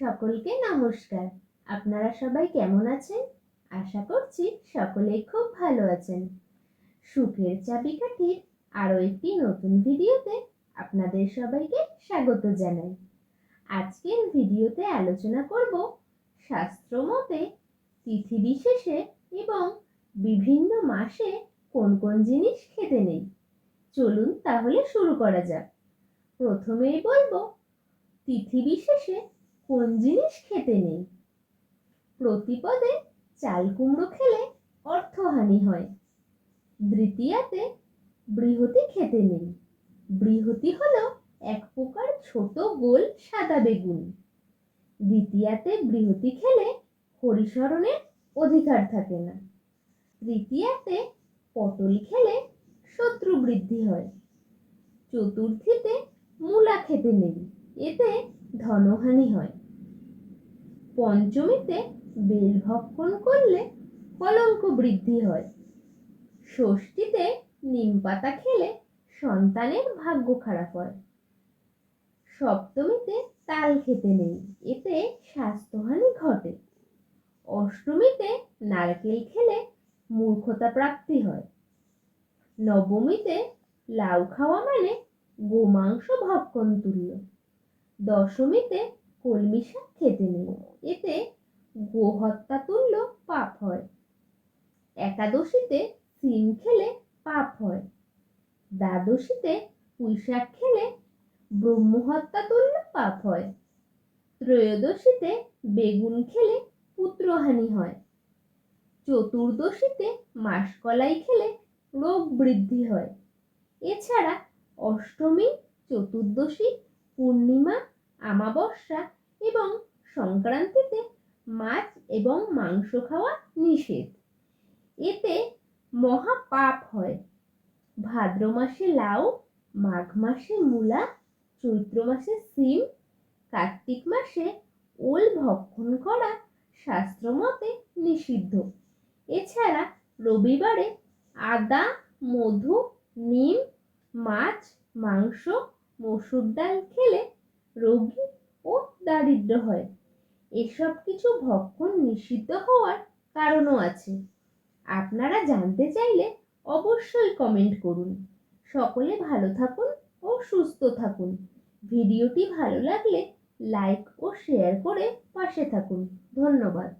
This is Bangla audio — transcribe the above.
সকলকে নমস্কার। আপনারা সবাই কেমন আছেন? আশা করছি সকলেই খুব ভালো আছেন। সুখের চাবিকাঠির আরও একটি নতুন ভিডিওতে আপনাদের সবাইকে স্বাগত জানাই। আজকের ভিডিওতে আলোচনা করব শাস্ত্রমতে তিথি বিশেষে এবং বিভিন্ন মাসে কোন কোন জিনিস খেতে নেই। চলুন তাহলে শুরু করা যাক। প্রথমেই বলব, তিথি বিশেষে কোন জিনিস খেতে নেই? প্রতিপদে চাল কুমড়ো খেলে অর্থহানি হয়। দ্বিতীয়াতে, বৃহতি খেতে নেই। বৃহতি হলো এক প্রকার ছোট গোল সাদা বেগুন। দ্বিতীয়াতে, বৃহতি খেলে হরিশরণের অধিকার থাকে না। তৃতীয়াতে, পটল খেলে শত্রু বৃদ্ধি হয়। চতুর্থীতে, মূলা খেতে নেই। এতে ধনহানি হয়। পঞ্চমীতে বেল ভক্ষণ করলে কলঙ্ক বৃদ্ধি হয়। ষষ্ঠীতে নিম পাতা খেলে সন্তানের ভাগ্য খারাপ হয়। সপ্তমীতে তাল খেতে নেই, এতে স্বাস্থ্যহানি ঘটে। অষ্টমীতে নারকেল খেলে মূর্খতা প্রাপ্তি হয়। নবমীতে লাউ খাওয়া মানে গোমাংস ভক্ষণ তুল্য। দশমীতে কলমি শাক খেতে নেই এতে গোহত্যা তুল্য পাপ হয়। একাদশীতে সিম খেলে পাপ হয়। দ্বাদশীতে পুঁইশাক খেলে ব্রহ্মহত্যা তুল্য পাপ হয়। ত্রয়োদশীতে বেগুন খেলে পুত্রহানি হয়। চতুর্দশীতে মাসকলাই খেলে রোগ বৃদ্ধি হয়। এছাড়া অষ্টমী, চতুর্দশী পূর্ণিমা, আমাবস্যা এবং সংক্রান্তিতে মাছ এবং মাংস খাওয়া নিষেধ। এতে মহা পাপ হয়। ভাদ্র মাসে লাউ, মাঘ মাসে মূলা, চৈত্র মাসে সিম, কার্তিক মাসে ওল ভক্ষণ করা শাস্ত্রমতে নিষিদ্ধ। এছাড়া রবিবারে আদা, মধু, নিম, মাছ, মাংস মসুর ডাল খেলে রোগী ও দারিদ্র হয়। এসব কিছু ভক্ষণ নিষিদ্ধ হওয়ার কারণও আছে। আপনারা জানতে চাইলে অবশ্যই কমেন্ট করুন। সকলে ভালো থাকুন ও সুস্থ থাকুন। ভিডিওটি ভালো লাগলে লাইক ও শেয়ার করে পাশে থাকুন। ধন্যবাদ।